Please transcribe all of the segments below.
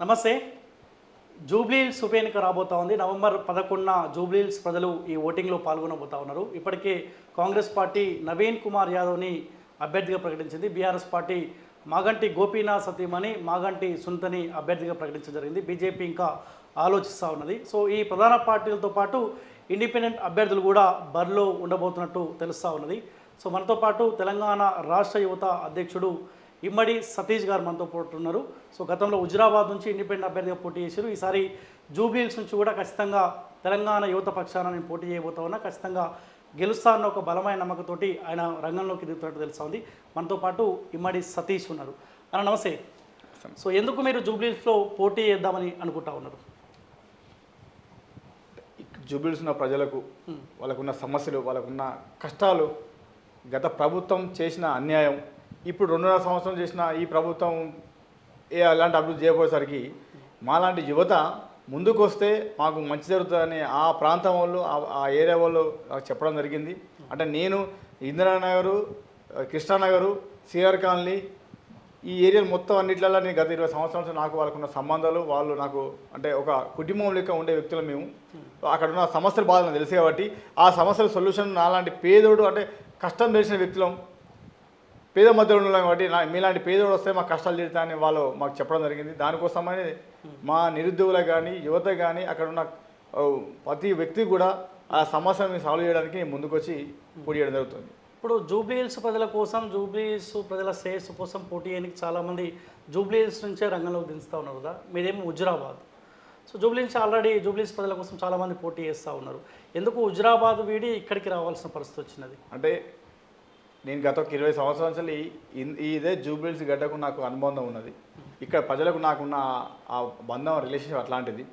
నమస్తే. జూబ్లీహిల్స్ ఉప ఎన్నిక రాబోతా ఉంది. నవంబర్ పదకొండున జూబ్లీహిల్స్ ప్రజలు ఈ ఓటింగ్లో పాల్గొనబోతా ఉన్నారు. ఇప్పటికే కాంగ్రెస్ పార్టీ నవీన్ కుమార్ యాదవ్ని అభ్యర్థిగా ప్రకటించింది. బీఆర్ఎస్ పార్టీ మాగంటి గోపీనాథ్ సతీమణి మాగంటి సుంతని అభ్యర్థిగా ప్రకటించడం జరిగింది. బీజేపీ ఇంకా ఆలోచిస్తూ ఉన్నది. సో ఈ ప్రధాన పార్టీలతో పాటు ఇండిపెండెంట్ అభ్యర్థులు కూడా బరిలో ఉండబోతున్నట్టు తెలుస్తూ ఉన్నది. సో మనతో పాటు తెలంగాణ రాష్ట్ర యువత అధ్యక్షుడు ఇమ్మడి సతీష్ గారు మనతో పోటీ ఉన్నారు. సో గతంలో హుజరాబాద్ నుంచి ఇండిపెండెంట్ అభ్యర్థిగా పోటీ చేశారు. ఈసారి జూబ్లీహిల్స్ నుంచి కూడా ఖచ్చితంగా తెలంగాణ యువత పక్షాన నేను పోటీ చేయబోతా ఉన్నా. ఖచ్చితంగా గెలుస్తా అన్న ఒక బలమైన నమ్మకంతోటి ఆయన రంగంలోకి దిగుతున్నట్టు తెలుసా ఉంది మనతో పాటు ఇమ్మడి సతీష్ ఉన్నారు. అన్న నమస్తే. సో ఎందుకు మీరు జూబ్లీహిల్స్లో పోటీ చేద్దామని అనుకుంటా ఉన్నారు? జూబిల్స్ ఉన్న ప్రజలకు వాళ్ళకున్న సమస్యలు వాళ్ళకున్న కష్టాలు గత ప్రభుత్వం చేసిన అన్యాయం ఇప్పుడు రెండున్నర సంవత్సరం చేసిన ఈ ప్రభుత్వం ఏ అలాంటి అభివృద్ధి చేయబోయేసరికి మాలాంటి యువత ముందుకు వస్తే మాకు మంచి జరుగుతుందని ఆ ప్రాంతం వాళ్ళు ఆ- ఏరియా వాళ్ళు నాకు చెప్పడం జరిగింది. అంటే నేను ఇందిరానగరు కృష్ణానగరు సిఆర్ కాలనీ ఈ ఏరియాలు మొత్తం అన్నిట్లలో నేను గత ఇరవై సంవత్సరాల నుంచి నాకు వాళ్ళకున్న సంబంధాలు వాళ్ళు నాకు అంటే ఒక కుటుంబం లెక్క ఉండే వ్యక్తులు మేము. అక్కడ ఉన్న సమస్యలు బాధ నాకు తెలుసు కాబట్టి ఆ సమస్యల సొల్యూషన్ నాలాంటి పేదోడు అంటే కష్టం తెలిసిన వ్యక్తులం పేద మధ్యలో ఉన్నాం కాబట్టి నా మీలాంటి పేదోడు వస్తే మా కష్టాలు తీరుతాయని వాళ్ళు మాకు చెప్పడం జరిగింది. దానికోసమని మా నిరుద్యోగులకు కానీ యువత కానీ అక్కడ ఉన్న ప్రతి వ్యక్తి కూడా ఆ సమస్యని సాల్వ్ చేయడానికి ముందుకొచ్చి పోటీ చేయడం జరుగుతుంది. ఇప్పుడు జూబ్లీహిల్స్ ప్రజల కోసం జూబ్లీహిల్స్ ప్రజల శ్రేయస్సు కోసం పోటీ చేయడానికి చాలామంది జూబ్లీహిల్స్ నుంచే రంగంలోకి దించుతూ ఉన్నారు కదా? మీదేమో Huzurabad so Jubilee Hills already Jubilee Hills ప్రజల కోసం చాలామంది పోటీ చేస్తూ ఉన్నారు. ఎందుకు హుజరాబాద్ వీడి ఇక్కడికి రావాల్సిన పరిస్థితి వచ్చినది? అంటే నేను గత ఒక ఇరవై సంవత్సరాల నుంచి ఈ- ఇదే జూబ్లీస్ గడ్డకు నాకు అనుబంధం ఉన్నది. ఇక్కడ ప్రజలకు నాకున్న ఆ- బంధం రిలేషన్షిప్ అట్లాంటిది.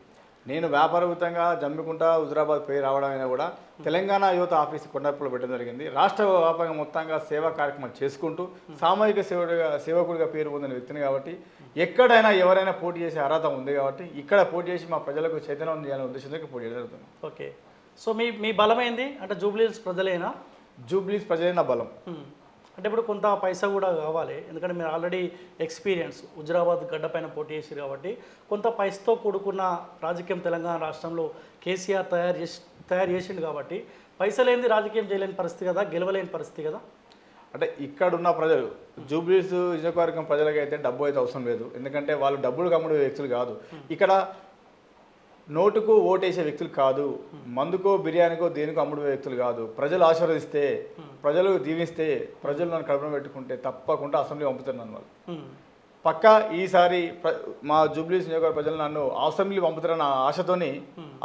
నేను వ్యాపారభూతంగా జమ్మికుంటా హుజరాబాద్ పేరు రావడం అయినా కూడా తెలంగాణ యువత ఆఫీస్ కొండపల్లి పెట్టడం జరిగింది. రాష్ట్ర వ్యాపకంగా మొత్తంగా సేవా కార్యక్రమాలు చేసుకుంటూ సామాజిక సేవకుడిగా సేవకుడిగా పేరు పొందిన వ్యక్తిని కాబట్టి ఎక్కడైనా ఎవరైనా పోటీ చేసే అర్హత ఉంది కాబట్టి ఇక్కడ పోటీ చేసి మా ప్రజలకు చైతన్యం చేయాలనే ఉద్దేశంతో పోటీ చేయడం జరుగుతుంది. ఓకే. సో మీ మీ బలమైంది? అంటే జూబ్లీహిల్స్ ప్రజలేనా? జూబ్లీస్ ప్రజలే నా బలం. అంటే ఇప్పుడు కొంత పైసా కూడా కావాలి. ఎందుకంటే మీరు ఆల్రెడీ ఎక్స్పీరియన్స్ హుజరాబాద్ గడ్డపైన పోటీ చేసారు కాబట్టి కొంత పైసతో కూడుకున్న రాజకీయం తెలంగాణ రాష్ట్రంలో కేసీఆర్ తయారు చేసి తయారు చేసిండు కాబట్టి పైసలేంది రాజకీయం చేయలేని పరిస్థితి కదా గెలవలేని పరిస్థితి కదా? అంటే ఇక్కడున్న ప్రజలు జూబ్లీస్ నియోజకవర్గం ప్రజలకైతే డబ్బు అయితే అవసరం లేదు. ఎందుకంటే వాళ్ళు డబ్బులు కమ్ముడే వ్యక్తులు కాదు. ఇక్కడ నోటుకు ఓటేసే వ్యక్తులు కాదు మందుకో బిర్యానీకో దేనికో అమ్ముడే వ్యక్తులు కాదు. ప్రజలు ఆశీర్వదిస్తే ప్రజలు దీవిస్తే ప్రజలు నన్ను కడుపున పెట్టుకుంటే తప్పకుండా అసెంబ్లీ పంపుతున్నాను వాళ్ళు. పక్కా ఈసారి మా జూబ్లీస్ నియోజకవర్గ ప్రజలు నన్ను అసెంబ్లీ పంపుతారన్న ఆశతోని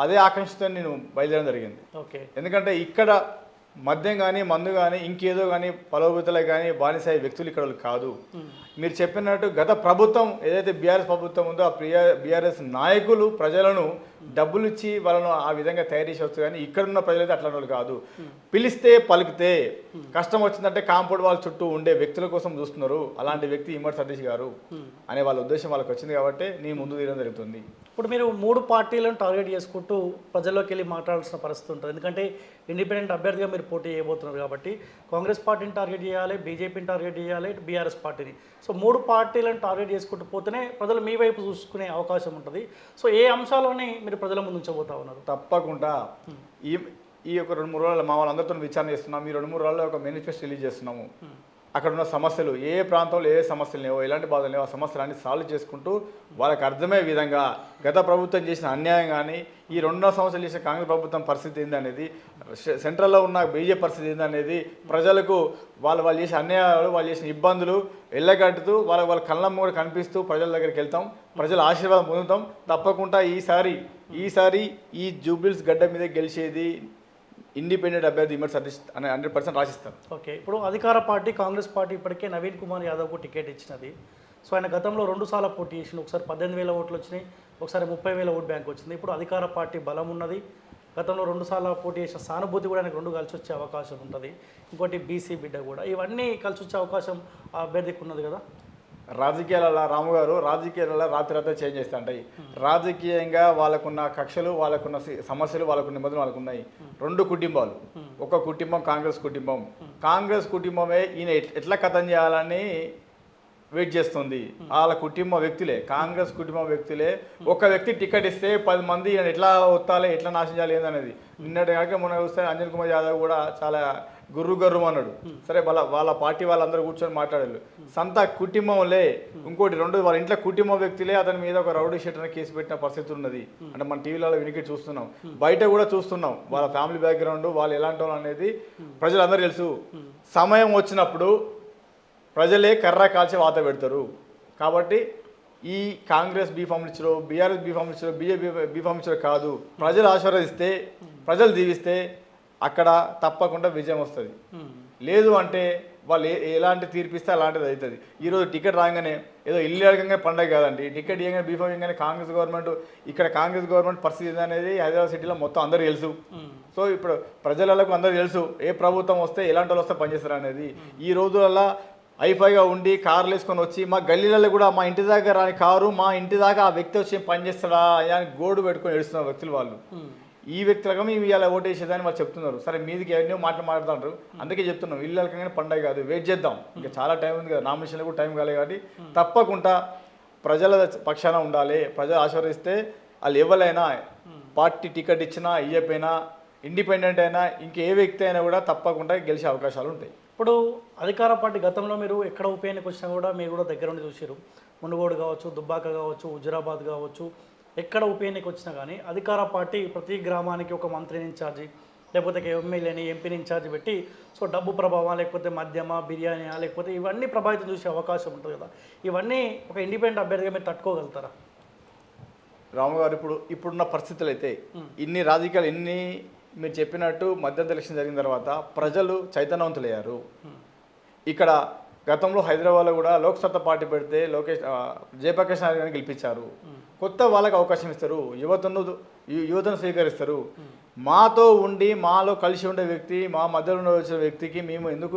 అదే ఆకాంక్షతో నేను బయలుదేరడం జరిగింది. ఎందుకంటే ఇక్కడ మద్యం కానీ మందు కానీ ఇంకేదో కానీ పొలభూతలే కానీ బానిసాయి వ్యక్తులు ఇక్కడ కాదు. మీరు చెప్పినట్టు గత ప్రభుత్వం ఏదైతే బీఆర్ఎస్ ప్రభుత్వం ఉందో ఆ బీఆర్ఎస్ నాయకులు ప్రజలను డబ్బులు ఇచ్చి వాళ్ళను ఆ విధంగా తయారు చేసి కానీ ఇక్కడున్న ప్రజలైతే అట్లాంటి వాళ్ళు కాదు. పిలిస్తే పలికితే కష్టం వచ్చిందంటే కాంపౌండ్ వాళ్ళ చుట్టూ ఉండే వ్యక్తుల కోసం చూస్తున్నారు. అలాంటి వ్యక్తి ఇమ్మడి సతీష్ గారు అనే వాళ్ళ ఉద్దేశం వాళ్ళకి వచ్చింది కాబట్టి నీ ముందు తీయడం జరుగుతుంది. ఇప్పుడు మీరు మూడు పార్టీలను టార్గెట్ చేసుకుంటూ ప్రజల్లోకి వెళ్ళి మాట్లాడాల్సిన పరిస్థితి ఉంటుంది. ఎందుకంటే ఇండిపెండెంట్ అభ్యర్థిగా మీరు పోటీ చేయబోతున్నారు కాబట్టి కాంగ్రెస్ పార్టీని టార్గెట్ చేయాలి బీజేపీని టార్గెట్ చేయాలి బీఆర్ఎస్ పార్టీని. సో మూడు పార్టీలను టార్గెట్ చేసుకుంటూ పోతేనే ప్రజలు మీ వైపు చూసుకునే అవకాశం ఉంటుంది. సో ఏ అంశాలని మీరు ప్రజల ముందు ఉంచబోతా ఉన్నారు? తప్పకుండా. ఈ ఈ యొక్క రెండు మూడు రోజులు మా వాళ్ళందరితో విచారణ చేస్తున్నాం. ఈ రెండు మూడు రోజుల్లో ఒక మేనిఫెస్టో రిలీజ్ చేస్తున్నాము. అక్కడ ఉన్న సమస్యలు ఏ ప్రాంతంలో ఏ సమస్యలు లేవో ఎలాంటి బాధలు లేవో ఆ సమస్యలన్నీ సాల్వ్ చేసుకుంటూ వాళ్ళకి అర్థమయ్యే విధంగా గత ప్రభుత్వం చేసిన అన్యాయం కానీ ఈ రెండున్నర సంవత్సరాలు చేసిన కాంగ్రెస్ ప్రభుత్వం పరిస్థితి ఏందనేది సెంట్రల్లో ఉన్న బీజేపీ పరిస్థితి ఏందనేది ప్రజలకు వాళ్ళు వాళ్ళు చేసిన అన్యాయాలు వాళ్ళు చేసిన ఇబ్బందులు వెళ్ళగట్టుతూ వాళ్ళ వాళ్ళ కళ్ళమ్మ కూడా కనిపిస్తూ ప్రజల దగ్గరికి వెళ్తాం ప్రజల ఆశీర్వాదం పొందుతాం. తప్పకుండా ఈసారి ఈసారి ఈ జూబిల్స్ గడ్డ మీద గెలిచేది ఇండిపెండెంట్ అభ్యర్థి ఇమర్ సతీష్ అనే హండ్రెడ్ పర్సెంట్ రాసిస్తారు. ఓకే ఇప్పుడు అధికార పార్టీ కాంగ్రెస్ పార్టీ ఇప్పటికే నవీన్ కుమార్ యాదవ్కు టికెట్ ఇచ్చినది. సో ఆయన గతంలో రెండు సార్లు పోటీ చేసిన ఒకసారి పద్దెనిమిది వేల ఓట్లు వచ్చినాయి ఒకసారి ముప్పై వేల ఓట్ బ్యాంక్ వచ్చింది. ఇప్పుడు అధికార పార్టీ బలం ఉన్నది. గతంలో రెండు సార్లు పోటీ చేసిన సానుభూతి కూడా ఆయనకు రెండు కలిసి వచ్చే అవకాశం ఉంటుంది. ఇంకోటి బీసీ బిడ్డ కూడా. ఇవన్నీ కలిసి వచ్చే అవకాశం ఆ అభ్యర్థికి ఉన్నది కదా? రాజకీయాల రాము గారు రాజకీయాల రాత్రి రాత్రి చేంజ్ చేస్తూ ఉంటాయి రాజకీయంగా వాళ్ళకున్న కక్షలు వాళ్ళకున్న సమస్యలు వాళ్ళకున్న నిబంధనలు వాళ్ళకు ఉన్నాయి రెండు కుటుంబాలు. ఒక కుటుంబం కాంగ్రెస్ కుటుంబం. కాంగ్రెస్ కుటుంబమే ఈయన ఎట్లా కథం చేయాలని వెయిట్ చేస్తుంది. వాళ్ళ కుటుంబ వ్యక్తులే కాంగ్రెస్ కుటుంబ వ్యక్తులే. ఒక వ్యక్తి టికెట్ ఇస్తే పది మంది ఎట్లా ఒత్తాలి ఎట్లా నాశనం చేయాలి ఏందనేది. నిన్నటి కనుక మొన్న చూస్తే అంజన్ కుమార్ యాదవ్ కూడా చాలా గుర్రు గర్రు అన్నాడు సరే వాళ్ళ వాళ్ళ పార్టీ వాళ్ళందరూ కూర్చొని మాట్లాడారు. సంత కుటుంబంలే ఇంకోటి రెండు వాళ్ళ ఇంట్లో కుటుంబ వ్యక్తులే అతని మీద ఒక రౌడీ షీట్ అనే కేసు పెట్టిన పరిస్థితి ఉన్నది. అంటే మన టీవీలలో వినికి చూస్తున్నాం. బయట కూడా చూస్తున్నాం. వాళ్ళ ఫ్యామిలీ బ్యాక్గ్రౌండ్ వాళ్ళు ఎలాంటి వాళ్ళు అనేది ప్రజలందరూ తెలుసు. సమయం వచ్చినప్పుడు ప్రజలే కర్ర కాల్చి వాత పెడతారు. కాబట్టి ఈ కాంగ్రెస్ బీఫామ్లు ఇచ్చారో బీఆర్ఎస్ బీఫామ్లు ఇచ్చారో బీజేపీ బీఫామ్ ఇచ్చారో కాదు. ప్రజలు ఆశీర్వదిస్తే ప్రజలు దీవిస్తే అక్కడ తప్పకుండా విజయం వస్తుంది. లేదు అంటే వాళ్ళు ఏ- ఎలాంటి తీర్పిస్తే అలాంటిది అవుతుంది. ఈరోజు టికెట్ రాగానే ఏదో ఇల్లీగల్గా పండగ కాదండి. టికెట్ ఇవ్వగానే బీఫామ్ ఇవ్వగానే కాంగ్రెస్ గవర్నమెంట్ ఇక్కడ కాంగ్రెస్ గవర్నమెంంట్ పరిస్థితి ఏందనేది హైదరాబాద్ సిటీలో మొత్తం అందరూ తెలుసు. సో ఇప్పుడు ప్రజలకు అందరూ తెలుసు ఏ ప్రభుత్వం వస్తే ఎలాంటి వాళ్ళు వస్తే పనిచేస్తారు అనేది. ఈ రోజులలో ఐఫైగా ఉండి కార్లు వేసుకొని వచ్చి మా గల్లీలలో కూడా మా ఇంటి దగ్గర రాని కారు మా ఇంటి దాకా ఆ వ్యక్తి వచ్చి పనిచేస్తాడా అని గోడు పెట్టుకొని ఏడుస్తున్న వ్యక్తులు వాళ్ళు. ఈ వ్యక్తులుగా మేము ఇవాళ ఓటేసేదని వాళ్ళు చెప్తున్నారు. సరే మీదికి ఎన్నో మాటలు మాట్లాడుతుంటారు. అందుకే చెప్తున్నాం ఇళ్ళకగానే పండగ కాదు వెయిట్ చేద్దాం. ఇంకా చాలా టైం ఉంది కదా నామినేషన్లు కూడా టైం కాలేదు కాబట్టి తప్పకుండా ప్రజల పక్షాన ఉండాలి. ప్రజలు ఆశీర్వదిస్తే వాళ్ళు ఎవరైనా పార్టీ టికెట్ ఇచ్చినా ఇయ్యపోయినా ఇండిపెండెంట్ అయినా ఇంకే వ్యక్తి అయినా కూడా తప్పకుండా గెలిచే అవకాశాలు ఉంటాయి. ఇప్పుడు అధికార పార్టీ గతంలో మీరు ఎక్కడ ఉప ఎన్నిక వచ్చినా కూడా మీరు కూడా దగ్గర ఉండి చూసారు మునుగోడు కావచ్చు దుబ్బాక కావచ్చు హుజురాబాద్ కావచ్చు ఎక్కడ ఉప ఎన్నిక వచ్చినా కానీ అధికార పార్టీ ప్రతి గ్రామానికి ఒక మంత్రిని ఇన్ఛార్జి లేకపోతే ఒక ఎమ్మెల్యేని ఎంపీని ఇన్ఛార్జ్ పెట్టి సో డబ్బు ప్రభావం లేకపోతే మద్యమా బిర్యానీయా లేకపోతే ఇవన్నీ ప్రభావితం చూసే అవకాశం ఉంటుంది కదా. ఇవన్నీ ఒక ఇండిపెండెంట్ అభ్యర్థిగా మీరు తట్టుకోగలుగుతారా? రాము గారు ఇప్పుడు ఇప్పుడున్న పరిస్థితులు అయితే ఇన్ని రాజకీయాలు ఎన్ని మీరు చెప్పినట్టు మధ్యంతర ఎలక్షన్ జరిగిన తర్వాత ప్రజలు చైతన్యవంతులయ్యారు. ఇక్కడ గతంలో హైదరాబాద్లో కూడా లోక్సత్తా పార్టీ పెడితే లోకేష్ జయప్రకాష్ గారిని గెలిపించారు. కొత్త వాళ్ళకి అవకాశం ఇస్తారు యువతను యువతను స్వీకరిస్తారు. మాతో ఉండి మాలో కలిసి ఉండే వ్యక్తి మా మధ్యలో వచ్చిన వ్యక్తికి మేము ఎందుకు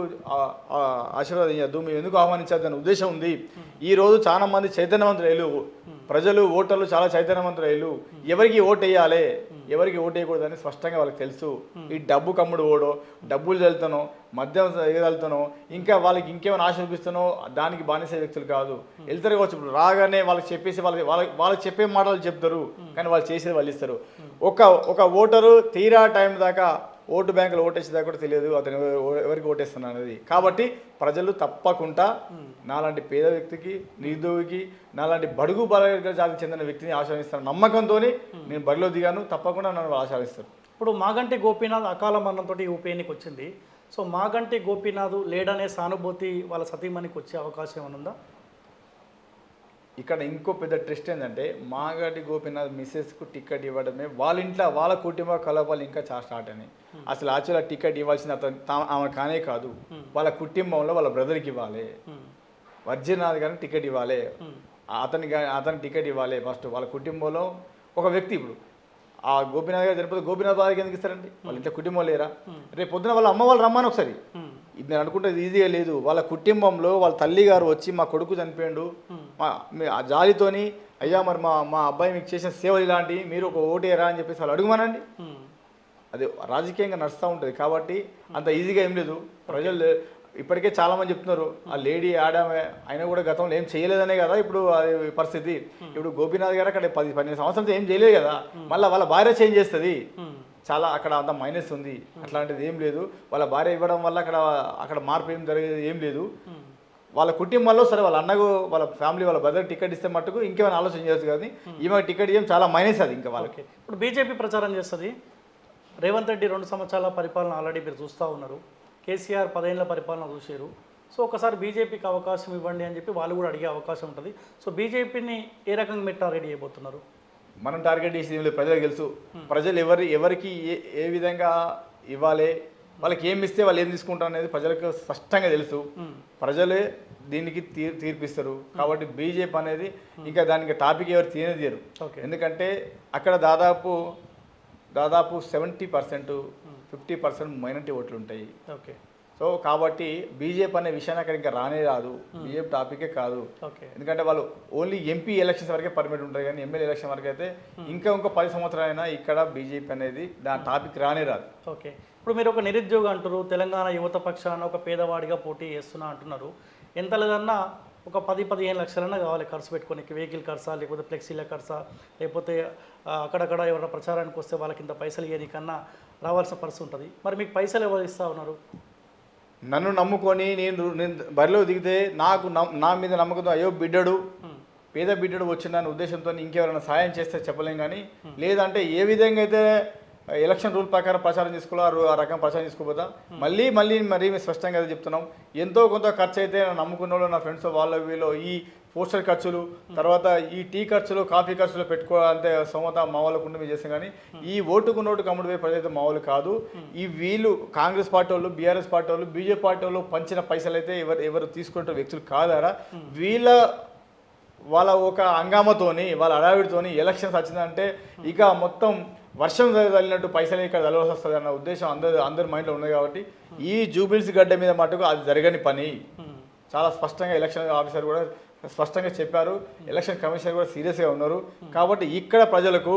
ఆశీర్వాదించద్దు మేము ఎందుకు ఆహ్వానించద్దు అనే ఉద్దేశం ఉంది. ఈ రోజు చాలా మంది చైతన్యవంతులు ప్రజలు ఓటర్లు చాలా చైతన్యవంతులు ఎవరికి ఓటు వేయాలి? ఎవరికి ఓటు వేయకూడదని స్పష్టంగా వాళ్ళకి తెలుసు. ఈ డబ్బు కమ్ముడు ఓడో డబ్బులు వెళ్తానో మద్యం ఎగదలుతానో ఇంకా వాళ్ళకి ఇంకేమైనా ఆశ చూపిస్తానో దానికి బానిసే వ్యక్తులు కాదు. వెళ్తారు కావచ్చు. ఇప్పుడు రాగానే వాళ్ళకి చెప్పేసి వాళ్ళకి వాళ్ళకి వాళ్ళకి చెప్పే మాటలు చెప్తారు. కానీ వాళ్ళు చేసేది వాళ్ళు ఇస్తారు. ఒక ఒక ఓటరు తీరా టైం దాకా ఓటు బ్యాంకులో ఓటేసేదాకా కూడా తెలియదు. అతను ఎవ- ఎవరికి ఓటేస్తున్నా అనేది. కాబట్టి ప్రజలు తప్పకుండా నాలాంటి పేద వ్యక్తికి నిరుద్యోగికి నాలాంటి బడుగు బలగ జాతికి చెందిన వ్యక్తిని ఆశ్రయిస్తాను నమ్మకంతో నేను బరిలో దిగాను. తప్పకుండా నన్ను ఆశ్రయిస్తారు. ఇప్పుడు మాగంటి గోపీనాథ్ అకాల మరణంతో ఈ ఉప ఎన్నిక వచ్చింది. సో మాగంటి గోపీనాథ్ లేడనే సానుభూతి వాళ్ళ సతీమణికి వచ్చే అవకాశం ఏమైనా ఉందా? ఇక్కడ ఇంకో పెద్ద ట్విస్ట్ ఏంటంటే మాగడి గోపీనాథ్ మిస్సెస్కు టికెట్ ఇవ్వడమే వాళ్ళ ఇంట్లో వాళ్ళ కుటుంబ కలపాలు ఇంకా చాలా స్టార్ట్ అని అసలు యాక్చువల్గా టికెట్ ఇవ్వాల్సిన ఆమె కానే కాదు. వాళ్ళ కుటుంబంలో వాళ్ళ బ్రదర్కి ఇవ్వాలి. ఉమ్. వర్జీనాథ్ గారికి టికెట్ ఇవ్వాలి. అతని అతనికి టికెట్ ఇవ్వాలి ఫస్ట్. వాళ్ళ కుటుంబంలో ఒక వ్యక్తి ఇప్పుడు ఆ గోపీనాథ్ గారు చనిపోతే గోపీనాథ్ బాధకి ఎందుకు ఇస్తారండి? వాళ్ళ ఇంట్లో కుటుంబం లేరా? రేపు పొద్దున వాళ్ళ అమ్మ వాళ్ళు రమ్మని ఒకసారి. ఇది నేను అనుకుంటే ఇది ఈజీగా లేదు. వాళ్ళ కుటుంబంలో వాళ్ళ తల్లి గారు వచ్చి మా కొడుకు చనిపోయాడు. మా ఆ జాలితోని అయ్యా మరి మా మా అబ్బాయి మీకు చేసిన సేవలు ఇలాంటివి మీరు ఒక ఓటేరా అని చెప్పేసి వాళ్ళు అడుగుమనండి. అది రాజకీయంగా నడుస్తూ ఉంటుంది కాబట్టి అంత ఈజీగా ఏం లేదు. ప్రజలు ఇప్పటికే చాలా మంది చెప్తున్నారు ఆ లేడీ ఆడామె అయినా కూడా గతంలో ఏం చేయలేదనే కదా ఇప్పుడు పరిస్థితి. ఇప్పుడు గోపీనాథ్ గారు అక్కడ పది పన్నెండు సంవత్సరాలతో ఏం చేయలేదు కదా. మళ్ళీ వాళ్ళ భార్య చేంజ్ చేస్తుంది. చాలా అక్కడ అంత మైనస్ ఉంది. అట్లాంటిది ఏం లేదు. వాళ్ళ భార్య ఇవ్వడం వల్ల అక్కడ అక్కడ మార్పు ఏం జరిగేది ఏం లేదు. వాళ్ళ కుటుంబంలో సరే వాళ్ళ అన్నకు వాళ్ళ ఫ్యామిలీ వాళ్ళ బ్రదర్ టికెట్ ఇస్తే మట్టుకు ఇంకేమైనా ఆలోచన చేయొచ్చు కానీ ఈమె టికెట్ ఇవ్వడం చాలా మైనస్ అది ఇంకా వాళ్ళకి. ఇప్పుడు బీజేపీ ప్రచారం చేస్తుంది. రేవంత్ రెడ్డి రెండు సంవత్సరాల పరిపాలన ఆల్రెడీ మీరు చూస్తూ ఉన్నారు. కేసీఆర్ పదేళ్ళ పరిపాలన చూసారు సో ఒకసారి బీజేపీకి అవకాశం ఇవ్వండి అని చెప్పి వాళ్ళు కూడా అడిగే అవకాశం ఉంటుంది. సో బీజేపీని ఏ రకంగా మీరు టార్గెట్ చేయబోతున్నారు? మనం టార్గెట్ చేసేది ఏం లేదు. ప్రజలకు తెలుసు. ప్రజలు ఎవరి ఎవరికి ఏ ఏ విధంగా ఇవ్వాలి వాళ్ళకి ఏమి ఇస్తే వాళ్ళు ఏం తీసుకుంటారు అనేది ప్రజలకు స్పష్టంగా తెలుసు. ప్రజలే దీనికి తీర్ తీర్పిస్తారు. కాబట్టి బీజేపీ అనేది ఇంకా దానికి టాపిక్ ఎవరు తీయరు. ఓకే. ఎందుకంటే అక్కడ దాదాపు దాదాపు seventy percent fifty percent minority ఓట్లు ఉంటాయి. ఓకే. సో కాబట్టి బీజేపీ అనే విషయాన్ని అక్కడ ఇంకా రానే రాదు. బీజేపీ టాపికే కాదు. ఓకే. ఎందుకంటే వాళ్ళు ఓన్లీ ఎంపీ ఎలక్షన్స్ వరకే పర్మిట్ ఉంటుంది కానీ ఎమ్మెల్యే ఎలక్షన్ వరకు అయితే ఇంకా ఇంకో పది సంవత్సరాలైనా ఇక్కడ బీజేపీ అనేది దాని టాపిక్ రానే రాదు. ఓకే. ఇప్పుడు మీరు ఒక నిరుద్యోగ అంటారు తెలంగాణ యువత పక్షాన ఒక పేదవాడిగా పోటీ చేస్తున్నా అంటున్నారు. ఎంత లేదన్నా ఒక పది పదిహేను లక్షలన్నా కావాలి ఖర్చు పెట్టుకోనికి వెహికల్ ఖర్చా లేకపోతే ఫ్లెక్సీల ఖర్చా లేకపోతే అక్కడక్కడ ఎవరైనా ప్రచారానికి వస్తే వాళ్ళకి ఇంత పైసలు ఇవ్వనికన్నా రావాల్సిన పరిస్థితి ఉంటుంది. మరి మీకు పైసలు ఎవరు ఇస్తా ఉన్నారు? నన్ను నమ్ముకొని నేను నేను బరిలో దిగితే నాకు నా మీద నమ్మకంతో అయ్యో బిడ్డడు పేద బిడ్డడు వచ్చిన ఉద్దేశంతో ఇంకెవరైనా సాయం చేస్తే చెప్పలేం కానీ లేదంటే ఏ విధంగా అయితే ఎలక్షన్ రూల్ ప్రకారం ప్రచారం చేసుకోవాలో? ఆ రకం ప్రచారం చేసుకోపోతా మళ్ళీ మళ్ళీ మరీ మేము స్పష్టంగా అదే చెప్తున్నాం. ఎంతో కొంత ఖర్చు అయితే నమ్ముకున్న వాళ్ళు నా ఫ్రెండ్స్ వాళ్ళ వీళ్ళు ఈ పోస్టర్ ఖర్చులు తర్వాత ఈ టీ ఖర్చులు కాఫీ ఖర్చులు పెట్టుకోవాలంటే సొమత మా వాళ్ళకు ఉండి మేము చేస్తాం కానీ ఈ ఓటుకు నోటు కమ్ముడు పోయే ప్రజలైతే మా వాళ్ళు కాదు. ఈ వీళ్ళు కాంగ్రెస్ పార్టీ వాళ్ళు బీఆర్ఎస్ పార్టీ వాళ్ళు బీజేపీ పార్టీ వాళ్ళు పంచిన పైసలు అయితే ఎవరు ఎవరు తీసుకుంటారు వ్యక్తులు కాదారా? వీళ్ళ వాళ్ళ ఒక హంగామతోని వాళ్ళ అడావిడితోని ఎలక్షన్స్ వచ్చిందంటే ఇక మొత్తం వర్షం తగిలినట్టు పైసలు ఇక్కడ తలవలసి వస్తుంది అన్న ఉద్దేశం అందరు అందరి మైండ్లో ఉంది కాబట్టి ఈ జూబిల్స్ గడ్డ మీద మటుకు అది జరగని పని. చాలా స్పష్టంగా ఎలక్షన్ ఆఫీసర్ కూడా స్పష్టంగా చెప్పారు. ఎలక్షన్ కమిషనర్ కూడా సీరియస్గా ఉన్నారు. కాబట్టి ఇక్కడ ప్రజలకు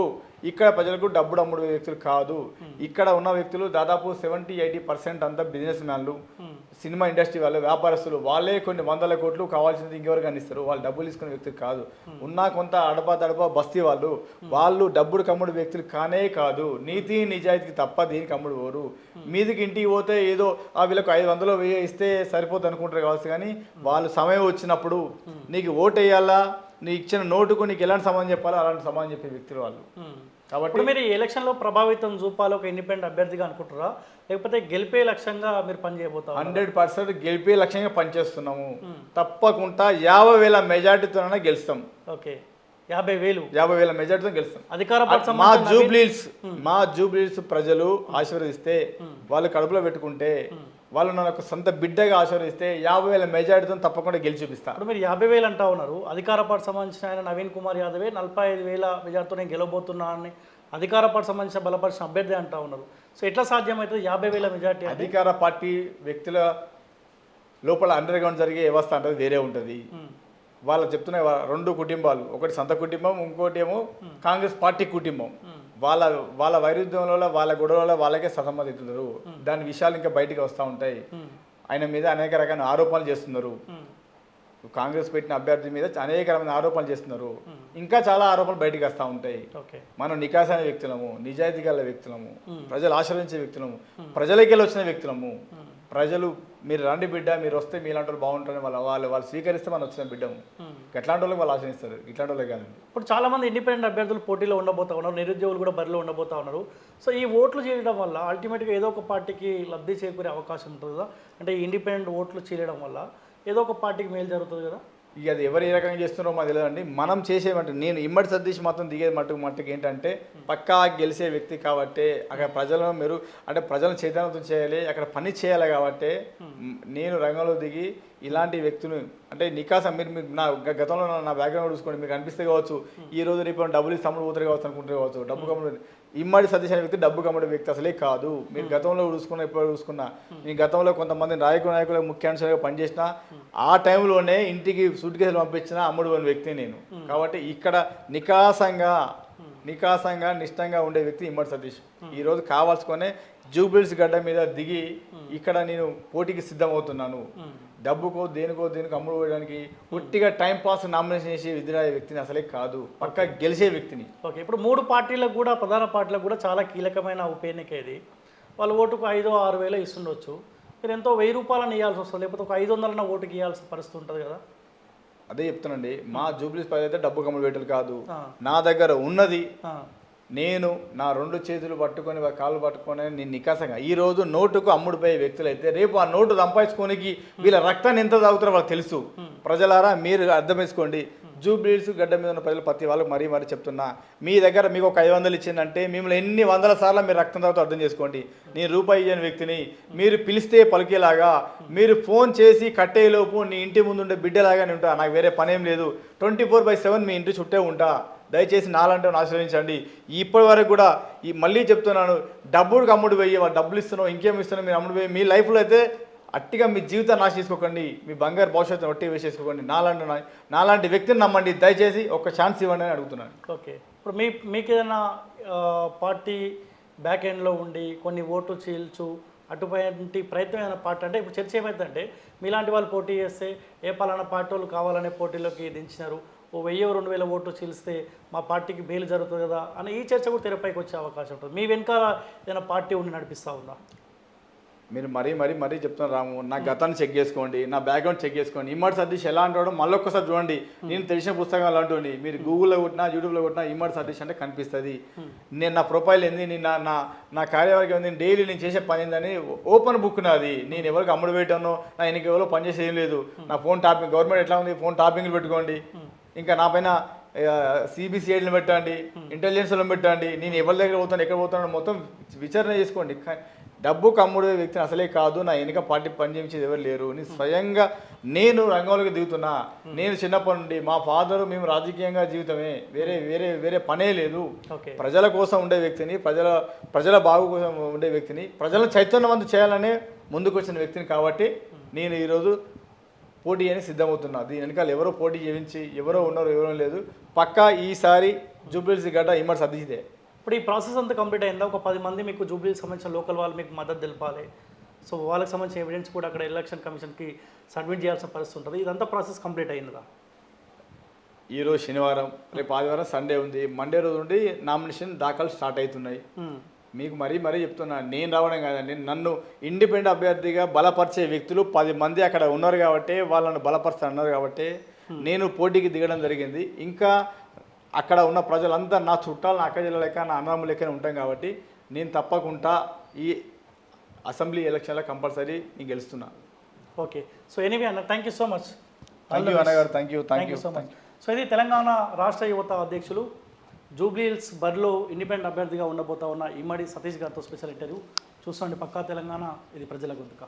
ఇక్కడ ప్రజలకు డబ్బు డమ్ముడు వ్యక్తులు కాదు. ఇక్కడ ఉన్న వ్యక్తులు దాదాపు సెవెంటీ ఎయిటీ పర్సెంట్ అంతా బిజినెస్ మ్యాన్లు. సినిమా ఇండస్ట్రీ వాళ్ళు వ్యాపారస్తులు వాళ్ళే కొన్ని వందల కోట్లు కావాల్సింది ఇంకెవరికి అందిస్తారు వాళ్ళు డబ్బులు తీసుకునే వ్యక్తులు కాదు. ఉన్న కొంత అడప తడప బస్తీ వాళ్ళు. వాళ్ళు డబ్బులు కమ్ముడు వ్యక్తులు కానే కాదు. నీతి నిజాయితీకి తప్ప దీనికి అమ్ముడు పోరు. మీదికి ఇంటికి పోతే ఏదో ఆ వీళ్ళకు ఐదు వందలు ఇస్తే సరిపోతుంది అనుకుంటారు కావచ్చు కానీ వాళ్ళు సమయం వచ్చినప్పుడు నీకు ఓటు వేయాలా? నీ ఇచ్చిన నోటుకు నీకు ఎలాంటి సమాధానం చెప్పాలో అలాంటి సమాధానం చెప్పే వ్యక్తులు వాళ్ళు. కాబట్టి మీరు ఈ ఎలక్షన్లో ప్రభావితం చూపాలి ఒక ఇండిపెండెంట్ అభ్యర్థిగా అనుకుంటారా లేకపోతే గెలిపే లక్ష్యంగా మీరు పనిచేయబోతా ఉన్నారా? హండ్రెడ్ పర్సెంట్ గెలిపే లక్ష్యంగా పనిచేస్తున్నాము. తప్పకుండా యాభై వేల మెజార్టీతోనే గెలుస్తాం. ఓకే. యాభై వేలు. యాభై వేల మెజార్టీతో గెలుస్తాం. అధికార మా జూబ్లీస్ మా జూబ్లీస్ ప్రజలు ఆశీర్వదిస్తే వాళ్ళు కడుపులో పెట్టుకుంటే వాళ్ళు నన్ను ఒక సొంత బిడ్డగా ఆశీర్వదిస్తే యాభై వేల మెజార్టీతో తప్పకుండా గెలిచి చూపిస్తా. ఇప్పుడు మీరు యాభై వేలు అంటా ఉన్నారు. అధికార పార్టీ సంబంధించిన ఆయన నవీన్ కుమార్ యాదవే నలభై ఐదు వేల మెజార్టీతో నేను గెలవబోతున్నా అని అధికార పార్టీ సంబంధించిన బలపరిచిన అభ్యర్థి అంటా ఉన్నారు. సో ఎట్లా సాధ్యమవుతుంది యాభై వేల మెజార్టీ అధికార పార్టీ వ్యక్తుల లోపల అండర్ గ్రౌండ్ జరిగే వ్యవస్థ అంటే వేరే ఉంటుంది. వాళ్ళు చెప్తున్న రెండు కుటుంబాలు ఒకటి సొంత కుటుంబం ఇంకోటి ఏమో కాంగ్రెస్ పార్టీ కుటుంబం. వాళ్ళ వాళ్ళ వైరుధ్యంలో వాళ్ళ గొడవలో వాళ్ళకే సతమతితున్నారు దాని విషయాలు ఇంకా బయటికి వస్తూ ఉంటాయి. ఆయన మీద అనేక రకాల ఆరోపణలు చేస్తున్నారు. కాంగ్రెస్ పెట్టిన అభ్యర్థి మీద అనేక రకమైన ఆరోపణలు చేస్తున్నారు. ఇంకా చాలా ఆరోపణలు బయటికి వస్తూ ఉంటాయి. మనం నికాసైన వ్యక్తులము నిజాయితీ గల వ్యక్తులము ప్రజలు ఆశ్రయించే వ్యక్తులము ప్రజలకి వచ్చిన వ్యక్తులము ప్రజలు మీరు రండి బిడ్డ మీరు వస్తే మీలాంటి వాళ్ళు బాగుంటారని వాళ్ళు వాళ్ళు వాళ్ళు స్వీకరిస్తే మనం వచ్చిన బిడ్డము ఉమ్. ఎట్లాంటి వాళ్ళకి వాళ్ళు ఆశ్రయిస్తారు ఇట్లాంటి వాళ్ళకి కాదండి ఇప్పుడు చాలా మంది ఇండిపెండెంట్ అభ్యర్థులు పోటీలో ఉండబోతా ఉన్నారు నిరుద్యోగులు కూడా బరిలో ఉండబోతా ఉన్నారు. సో ఈ ఓట్లు చేయడం వల్ల అల్టిమేట్గా ఏదో ఒక పార్టీకి లబ్ధి చేకూరే అవకాశం ఉంటుంది? కదా అంటే ఇండిపెండెంట్ ఓట్లు చేయడం వల్ల ఏదో ఒక పార్టీకి మేలు జరుగుతుంది కదా? ఇక అది ఎవరు ఏ రకంగా చేస్తున్నారో మాకు తెలియదండి. మనం చేసేమంటే నేను ఇమ్మడి సతీష్ మాత్రం దిగేది మట్టుకు మట్టుకు ఏంటంటే పక్కా గెలిచే వ్యక్తి కాబట్టి అక్కడ ప్రజలను మీరు అంటే ప్రజలను చైతన్యవంతం చేయాలి అక్కడ పని చేయాలి కాబట్టి నేను రంగంలో దిగి ఇలాంటి వ్యక్తులు అంటే నికాస మీరు మీరు నా గతంలో నా- బ్యాక్గ్రౌండ్ చూసుకోండి మీకు అనిపిస్తే కావచ్చు ఈ రోజు రేపు డబ్బులు ఇస్తే తమ్ముడు పోతారు కావచ్చు అనుకుంటారు కావచ్చు డబ్బు కమ్ముడు ఇమ్మడి సతీష్ అనే వ్యక్తి డబ్బు కమ్ముడే వ్యక్తి అసలే కాదు. మీరు గతంలో చూసుకున్న ఎప్పుడు చూసుకున్నా నేను గతంలో కొంతమంది నాయకులు నాయకులు ముఖ్యాంశాలుగా పనిచేసిన ఆ టైంలోనే ఇంటికి సూట్ కేసులు పంపించిన అమ్ముడు అనే వ్యక్తి నేను. కాబట్టి ఇక్కడ నికాసంగా నికాసంగా నిష్టంగా ఉండే వ్యక్తి ఇమ్మడి సతీష్. ఈ రోజు కావాల్సుకొనే జూబిల్స్ గడ్డ మీద దిగి ఇక్కడ నేను పోటీకి సిద్ధమవుతున్నాను. డబ్బుకో దేనికో దేనికో అమ్ముడు పోయడానికి ఒట్టిగా టైం పాస్ నామినేషన్ చేసి విధిరాయే వ్యక్తిని అసలే కాదు. పక్క గెలిచే వ్యక్తిని. ఓకే. ఇప్పుడు మూడు పార్టీలకు కూడా ప్రధాన పార్టీలకు కూడా చాలా కీలకమైన ఉప ఎన్నిక ఇది వాళ్ళ ఓటుకు ఐదో ఆరు వేలో ఇస్తుండొచ్చు. మీరు ఎంతో వెయ్యి రూపాయలను ఇవ్వాల్సి వస్తుంది. లేకపోతే ఒక ఐదు వందలన్న ఓటుకి ఇవ్వాల్సిన పరిస్థితి ఉంటుంది కదా. అదే చెప్తానండి మా జూబ్లీస్ ప్రజలు అయితే డబ్బు కమ్ముడు పెట్టలు కాదు నా దగ్గర ఉన్నది నేను నా రెండు చేతులు పట్టుకొని కాళ్ళు పట్టుకొని నేను నికాసంగా. ఈ రోజు నోటుకు అమ్ముడుపోయే వ్యక్తులు అయితే రేపు ఆ నోటు సంపాదించుకోనికి వీళ్ళ రక్తాన్ని ఎంత తాగుతారో వాళ్ళకి తెలుసు. ప్రజలారా మీరు అర్థం చేసుకోండి. జూబ్లీస్ గడ్డ మీద ఉన్న ప్రజలు ప్రతి వాళ్ళకి మరీ మరీ చెప్తున్నా. మీ దగ్గర మీకు ఒక ఐదు వందలు ఇచ్చిందంటే మిమ్మల్ని ఎన్ని వందల సార్లు మీరు రక్తం తాగుతూ అర్థం చేసుకోండి. నేను రూపాయి ఇయ్యని వ్యక్తిని. మీరు పిలిస్తే పలికేలాగా మీరు ఫోన్ చేసి కట్టేలోపు నీ ఇంటి ముందు ఉండే బిడ్డలాగానే ఉంటా. నాకు వేరే పనేం లేదు. ట్వంటీ ఫోర్ బై సెవెన్ మీ ఇంటి చుట్టే ఉంటా. దయచేసి నాలంటే ఆశ్రయించండి ఇప్పటి వరకు కూడా ఈ మళ్ళీ చెప్తున్నాను డబ్బులకు అమ్ముడు పోయి డబ్బులు ఇస్తున్నావు ఇంకేం ఇస్తున్నావు మీరు అమ్ముడు పోయి మీ లైఫ్లో అయితే అట్టిగా మీ జీవితాన్ని నాశ చేసుకోకండి మీ బంగారు భవిష్యత్తును ఒట్టి వేసేసుకోకండి. నాలాంటి నాలాంటి వ్యక్తిని నమ్మండి దయచేసి ఒక ఛాన్స్ ఇవ్వండి అని అడుగుతున్నాను. ఓకే. ఇప్పుడు మీ మీకు ఏదైనా పార్టీ బ్యాక్ ఎండ్లో ఉండి కొన్ని ఓట్లు చీల్చు అటువంటి ప్రయత్నం ఏమైనా పార్టీ అంటే ఇప్పుడు చర్చ ఏమైందంటే మీలాంటి వాళ్ళు పోటీ చేస్తే ఏ పలానా పార్టీ వాళ్ళు కావాలనే పోటీలోకి దించినారు. ఓ వెయ్యి రెండు వేల ఓట్లు చీలిస్తే మా పార్టీకి బెయిల్ జరుగుతుంది కదా అని ఈ చర్చ కూడా తెరపైకి వచ్చే అవకాశం ఉంటుంది. మీ వెనకాల ఏదైనా పార్టీ ఉండి నడిపిస్తూ ఉందా? మీరు మరీ మరీ మరీ చెప్తున్నారు రాము నా గతాన్ని చెక్ చేసుకోండి నా బ్యాక్గ్రౌండ్ చెక్ చేసుకోండి. ఇమ్మడి సతీష్ ఎలా అంటాడో మళ్ళీ ఒక్కసారి చూడండి. నేను తెలిసిన పుస్తకాలు అంటుంది మీరు గూగుల్లో కొట్టినా యూట్యూబ్లో కొట్టినా ఇమ్మడి సతీష్ అంటే కనిపిస్తుంది. నేను నా ప్రొఫైల్ ఏంది? నేను నా నా నా కార్యవర్గం ఏంది? డైలీ నేను చేసే పని ఏందని ఓపెన్ బుక్ నాది. నేను ఎవరికి అమ్ముడు పెట్టానో నా ఎనికి ఎవరో పని చేసేది ఏం లేదు. నా ఫోన్ టాపింగ్ గవర్నమెంట్ ఎట్లా ఉంది? ఫోన్ టాపింగ్లు పెట్టుకోండి. ఇంకా నా పైన సిబిసిఐడ్లు పెట్టండి ఇంటెలిజెన్స్లో పెట్టండి. నేను ఎవరి దగ్గర పోతాను ఎక్కడ పోతాను మొత్తం విచారణ చేసుకోండి. డబ్బు కమ్ముడు వ్యక్తిని అసలే కాదు నా వెనుక పార్టీ పనిచేసేది ఎవరు లేరు. నేను స్వయంగా నేను రంగంలోకి దిగుతున్నా. నేను చిన్నప్పటి నుండి మా ఫాదర్ మేము రాజకీయంగా జీవితమే. వేరే వేరే వేరే పనే లేదు. ప్రజల కోసం ఉండే వ్యక్తిని ప్రజల ప్రజల బాగు కోసం ఉండే వ్యక్తిని ప్రజలను చైతన్యవంతం చేయాలనే ముందుకు వచ్చిన వ్యక్తిని కాబట్టి నేను ఈరోజు పోటీ అని సిద్ధమవుతున్నా. దీని వెనకాల ఎవరో పోటీ చేయించి ఎవరో ఉన్నారో ఎవరో లేదు పక్కా ఈసారి జూబిల్స్ గడ్డ ఇమ్మడి సతీష్దే ఇప్పుడు ఈ ప్రాసెస్ అంతా కంప్లీట్ అయిందా? ఒక పది మంది మీకు జూబ్లీకి సంబంధించిన లోకల్ వాళ్ళు మీకు మద్దతు తెలపాలి. సో వాళ్ళకి సంబంధించిన ఎవిడెన్స్ కూడా అక్కడ ఎలక్షన్ కమిషన్కి సబ్మిట్ చేయాల్సిన పరిస్థితి ఉంటుంది. ఇదంతా ప్రాసెస్ కంప్లీట్ అయిందా? ఈరోజు శనివారం రేపు ఆదివారం సండే ఉంది. మండే రోజు నుండి నామినేషన్ దాఖలు స్టార్ట్ అవుతున్నాయి. మీకు మరీ మరీ చెప్తున్నా నేను రావడం కాదండి. నన్ను ఇండిపెండెంట్ అభ్యర్థిగా బలపరిచే వ్యక్తులు పది మంది అక్కడ ఉన్నారు కాబట్టి వాళ్ళను బలపరుస్తా అన్నారు కాబట్టి నేను పోటీకి దిగడం జరిగింది. ఇంకా అక్కడ ఉన్న ప్రజలంతా నా చుట్టాలు నా అక్క లెక్క నా అన్నదమ్ముల లెక్కనే ఉంటాం కాబట్టి నేను తప్పకుండా ఈ అసెంబ్లీ ఎలక్షన్లో కంపల్సరీ నేను గెలుస్తున్నా. ఓకే. సో ఎనీవే అన్న thank you so much thank you అన్నగారు thank you thank you so much so ఇది తెలంగాణ రాష్ట్ర యువత అధ్యక్షులు జూబ్లీహిల్స్ బరిలో ఇండిపెండెంట్ అభ్యర్థిగా ఉండబోతా ఉన్న ఇమ్మడి సతీష్ గారితో స్పెషల్ ఇంటర్వ్యూ. చూసుకోండి పక్కా తెలంగాణ ఇది ప్రజల గొంతుక.